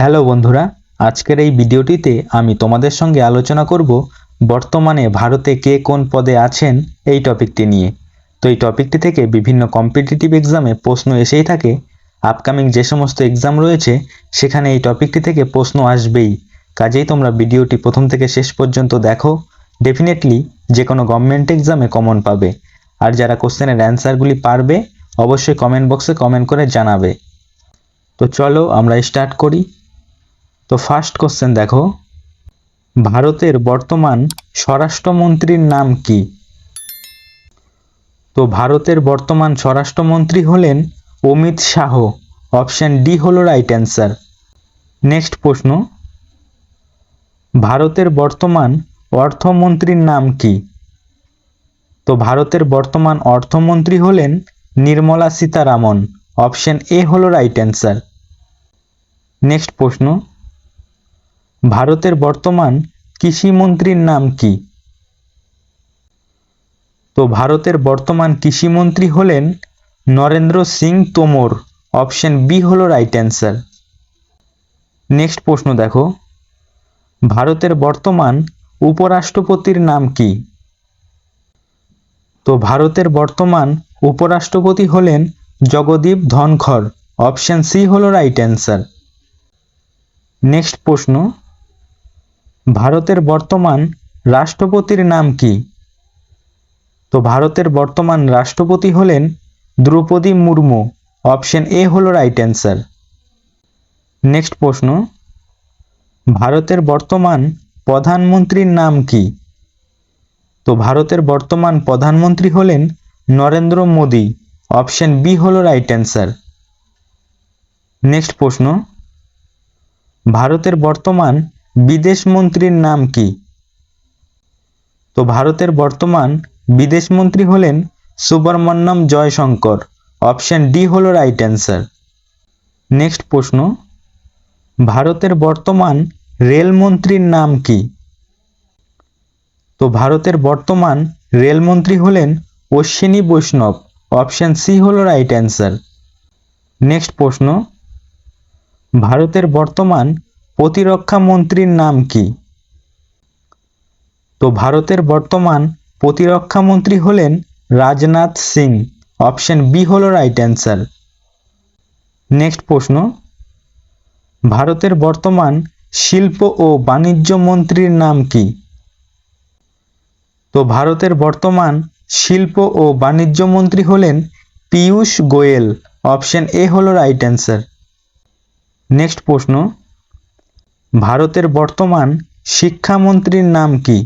Hello বন্ধুরা, আজকের এই ভিডিওটিতে আমি তোমাদের সঙ্গে আলোচনা করব বর্তমানে ভারতে কে কোন পদে আছেন এই টপিকটি নিয়ে। তো এই টপিকটি থেকে বিভিন্ন কম্পিটিটিভ এক্সামে প্রশ্ন এসেই থাকে। আপকামিং যে সমস্ত এক্সাম রয়েছে, সেখানে এই টপিকটি থেকে প্রশ্ন আসবেই। কাজেই তোমরা ভিডিওটি প্রথম থেকে শেষ পর্যন্ত দেখো। ডেফিনেটলি যে কোনো গভর্নমেন্ট এক্সামে কমন পাবে। আর যারা কোশ্চেনের অ্যান্সারগুলি পারবে, অবশ্যই কমেন্ট বক্সে কমেন্ট করে জানাবে। তো চলো আমরা স্টার্ট করি। তো ফার্স্ট কোশ্চেন দেখো। ভারতের বর্তমান স্বরাষ্ট্রমন্ত্রীর নাম কি? তো ভারতের বর্তমান স্বরাষ্ট্রমন্ত্রী হলেন অমিত শাহ। অপশন ডি হলো রাইট অ্যান্সার নেক্সট প্রশ্ন। ভারতের বর্তমান অর্থমন্ত্রীর নাম কি? তো ভারতের বর্তমান অর্থমন্ত্রী হলেন নির্মলা সীতারামন। অপশন এ হলো রাইট অ্যান্সার নেক্সট প্রশ্ন। ভারতের বর্তমান কৃষিমন্ত্রীর নাম কি? তো ভারতের বর্তমান কৃষিমন্ত্রী হলেন নরেন্দ্র সিং তোমর। অপশন বি হলো রাইট অ্যান্সার নেক্সট প্রশ্ন দেখো। ভারতের বর্তমান উপরাষ্ট্রপতির নাম কি? তো ভারতের বর্তমান উপরাষ্ট্রপতি হলেন জগদীপ ধনখড়। অপশন সি হলো রাইট অ্যান্সার নেক্সট প্রশ্ন। ভারতের বর্তমান রাষ্ট্রপতির নাম কি? তো ভারতের বর্তমান রাষ্ট্রপতি হলেন দ্রৌপদী মুর্মু। অপশন এ হলো রাইট অ্যান্সার নেক্সট প্রশ্ন। ভারতের বর্তমান প্রধানমন্ত্রীর নাম কি? তো ভারতের বর্তমান প্রধানমন্ত্রী হলেন নরেন্দ্র মোদী। অপশন বি হলো রাইট অ্যান্সার নেক্সট প্রশ্ন। ভারতের বর্তমান বিদেশ মন্ত্রীর নাম কি? তো ভারতের বর্তমান বিদেশ মন্ত্রী হলেন সুব্রমণ্যম জয়শঙ্কর। অপশন ডি হল রাইট অ্যান্সার। নেক্সট প্রশ্ন। ভারতের বর্তমান রেলমন্ত্রীর নাম কি? তো ভারতের বর্তমান রেলমন্ত্রী হলেন অশ্বিনী বৈষ্ণব। অপশন সি হল রাইট অ্যান্সার। নেক্সট প্রশ্ন। ভারতের বর্তমান প্রতিরক্ষা মন্ত্রীর নাম কি? তো ভারতের বর্তমান প্রতিরক্ষা মন্ত্রী হলেন রাজনাথ সিং। অপশন বি হল রাইট অ্যান্সার নেক্সট প্রশ্ন। ভারতের বর্তমান শিল্প ও বাণিজ্য মন্ত্রীর নাম কি? তো ভারতের বর্তমান শিল্প ও বাণিজ্য মন্ত্রী হলেন পীয়ূষ গোয়েল। অপশন এ হল রাইট অ্যান্সার নেক্সট প্রশ্ন। ভারতের বর্তমান শিক্ষামন্ত্রীর নাম কি?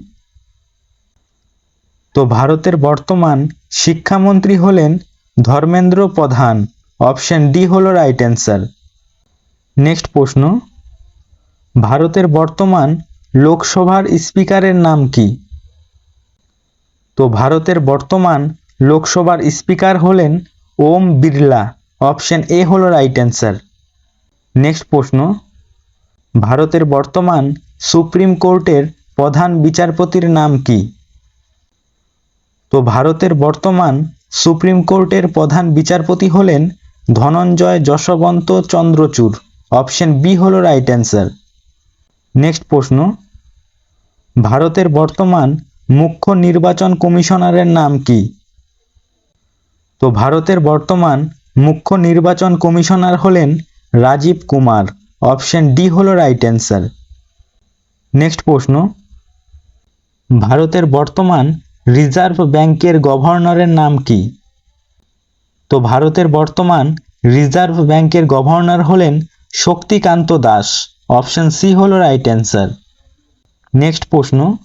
তো ভারতের বর্তমান শিক্ষামন্ত্রী হলেন ধর্মেন্দ্র প্রধান। অপশন ডি হলো রাইট অ্যান্সার নেক্সট প্রশ্ন। ভারতের বর্তমান লোকসভার স্পিকারের নাম কি? তো ভারতের বর্তমান লোকসভার স্পিকার হলেন ওম বিড়লা। অপশন এ হলো রাইট অ্যান্সার নেক্সট প্রশ্ন। ভারতের বর্তমান সুপ্রিম কোর্টের প্রধান বিচারপতির নাম কি? তো ভারতের বর্তমান সুপ্রিম কোর্টের প্রধান বিচারপতি হলেন ধনঞ্জয় যশবন্ত চন্দ্রচূড়। অপশন বি হলো রাইট অ্যান্সার নেক্সট প্রশ্ন। ভারতের বর্তমান মুখ্য নির্বাচন কমিশনারের নাম কি? তো ভারতের বর্তমান মুখ্য নির্বাচন কমিশনার হলেন রাজীব কুমার। অপশন ডি হলো রাইট অ্যান্সার নেক্সট প্রশ্ন। ভারতের বর্তমান রিজার্ভ ব্যাংকের গভর্নরের নাম কি? তো ভারতের বর্তমান রিজার্ভ ব্যাংকের গভর্নর হলেন শক্তিকান্ত দাস। অপশন সি হলো রাইট অ্যান্সার নেক্সট প্রশ্ন।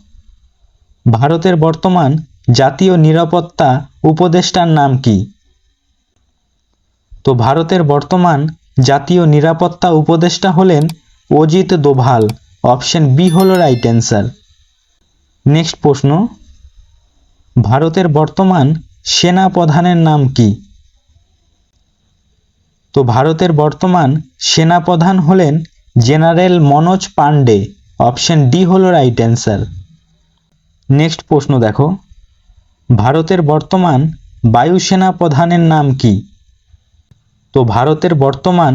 ভারতের বর্তমান জাতীয় নিরাপত্তা উপদেষ্টার নাম কি? তো ভারতের বর্তমান জাতীয় নিরাপত্তা উপদেষ্টা হলেন অজিত দোভাল। অপশন বি হলো রাইট অ্যান্সার। নেক্সট প্রশ্ন। ভারতের বর্তমান সেনা প্রধানের নাম কি? তো ভারতের বর্তমান সেনা প্রধান হলেন general Manoj Pande option D হলো রাইট অ্যান্সার। নেক্সট প্রশ্ন দেখো। ভারতের বর্তমান বায়ুসেনা প্রধানের নাম কি? তো ভারতের বর্তমান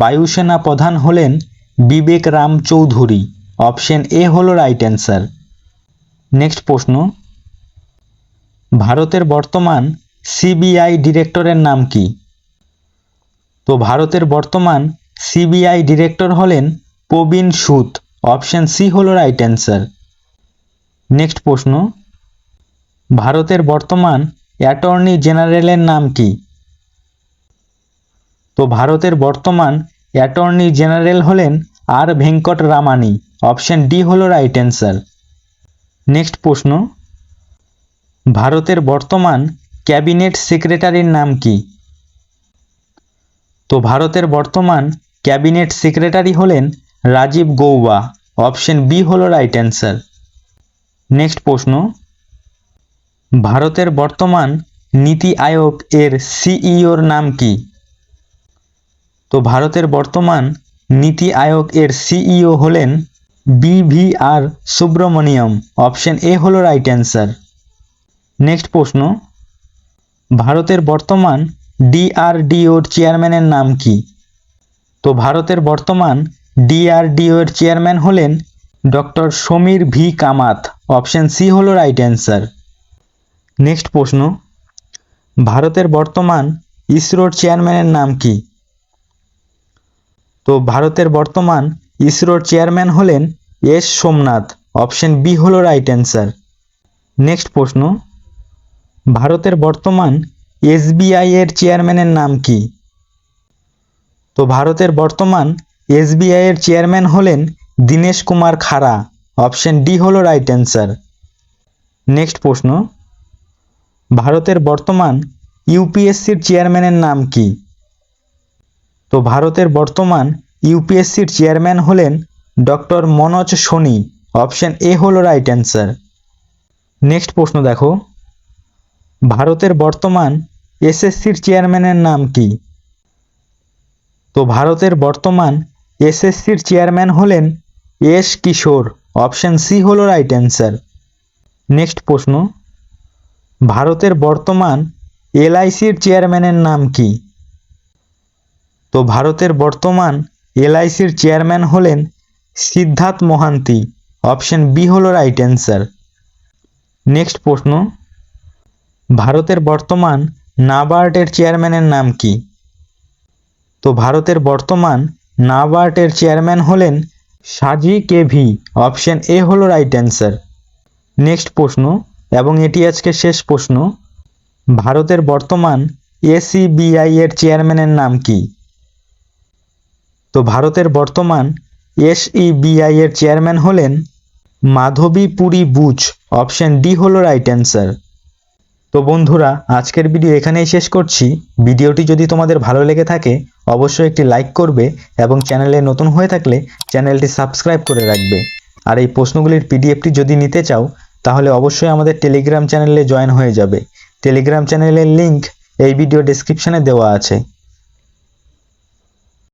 বায়ুসেনা প্রধান হলেন বিবেক রাম চৌধুরী। অপশন এ হলো রাইট অ্যান্সার নেক্সট প্রশ্ন। ভারতের বর্তমান সিবিআই ডিরেক্টরের নাম কি? তো ভারতের বর্তমান সিবিআই ডিরেক্টর হলেন প্রবীণ সুদ অপশন সি হলো রাইট অ্যান্সার নেক্সট প্রশ্ন। ভারতের বর্তমান অ্যাটর্নি জেনারেলের নাম কি? তো ভারতের বর্তমান অ্যাটর্নি জেনারেল হলেন R Venkataramani. Option D হলো রাইট অ্যান্সার। নেক্সট প্রশ্ন। ভারতের বর্তমান ক্যাবিনেট সেক্রেটারির নাম কি? তো ভারতের বর্তমান ক্যাবিনেট সেক্রেটারি হলেন রাজীব গৌবা। অপশন বি হলো রাইট অ্যান্সার। নেক্সট প্রশ্ন। ভারতের বর্তমান নীতি আয়োগ এর সিইওর নাম কি? তো ভারতের বর্তমান নীতি আয়োগ এর সিইও হলেন বিভিআর সুব্রমণিয়ম অপশন এ হলো রাইট অ্যান্সার নেক্সট প্রশ্ন। ভারতের বর্তমান ডিআরডিওর চেয়ারম্যানের নাম কি? তো ভারতের বর্তমান ডিআরডিওর চেয়ারম্যান হলেন doctor Samir V Kamat. Option C হলো রাইট অ্যান্সার নেক্সট প্রশ্ন। ভারতের বর্তমান ইসরোর চেয়ারম্যানের নাম কি? তো ভারতের বর্তমান ইসরোর চেয়ারম্যান হলেন এস সোমনাথ। অপশন বি হলো রাইট অ্যান্সার। নেক্সট প্রশ্ন। ভারতের বর্তমান এসবিআই এর চেয়ারম্যানের নাম কি? তো ভারতের বর্তমান এসবিআই এর চেয়ারম্যান হলেন দীনেশ কুমার খাড়া। অপশন ডি হলো রাইট অ্যান্সার। নেক্সট প্রশ্ন। ভারতের বর্তমান ইউপিএসসির চেয়ারম্যানের নাম কি? তো ভারতের বর্তমান ইউপিএসসির চেয়ারম্যান হলেন doctor Manoj Soni. Option A হলো রাইট অ্যান্সার নেক্সট প্রশ্ন দেখো। ভারতের বর্তমান এসএসসির চেয়ারম্যানের নাম কি? তো ভারতের বর্তমান এসএসসির চেয়ারম্যান হলেন এস কিশোর। অপশন সি হলো রাইট অ্যান্সার নেক্সট প্রশ্ন। ভারতের বর্তমান এলআইসির চেয়ারম্যানের নাম কি? তো ভারতের বর্তমান এলআইসির চেয়ারম্যান হলেন সিদ্ধার্থ মোহান্তি। অপশন বি হলো রাইট অ্যান্সার নেক্সট প্রশ্ন। ভারতের বর্তমান নাবার্ডের চেয়ারম্যানের নাম কি? তো ভারতের বর্তমান নাবার্ডের চেয়ারম্যান হলেন সাজি কে ভি। অপশন এ হলো রাইট অ্যান্সার নেক্সট প্রশ্ন, এবং এটি আজকে শেষ প্রশ্ন। ভারতের বর্তমান এসিবিআই এর চেয়ারম্যানের নাম কি? তো ভারতের বর্তমান এসইবিআই এর চেয়ারম্যান হলেন মাধবী পুরী বুচ, অপশন ডি হলো রাইট অ্যান্সার তো বন্ধুরা, আজকের ভিডিও এখানেই শেষ করছি। ভিডিওটি যদি তোমাদের ভালো লেগে থাকে, অবশ্যই একটি লাইক করবে এবং চ্যানেলে নতুন হয়ে থাকলে চ্যানেলটি সাবস্ক্রাইব করে রাখবে। আর এই প্রশ্নগুলির পিডিএফটি যদি নিতে চাও, তাহলে অবশ্যই আমাদের টেলিগ্রাম চ্যানেলে জয়েন হয়ে যাবে। টেলিগ্রাম চ্যানেলের লিংক এই ভিডিও ডেসক্রিপশনে দেওয়া আছে।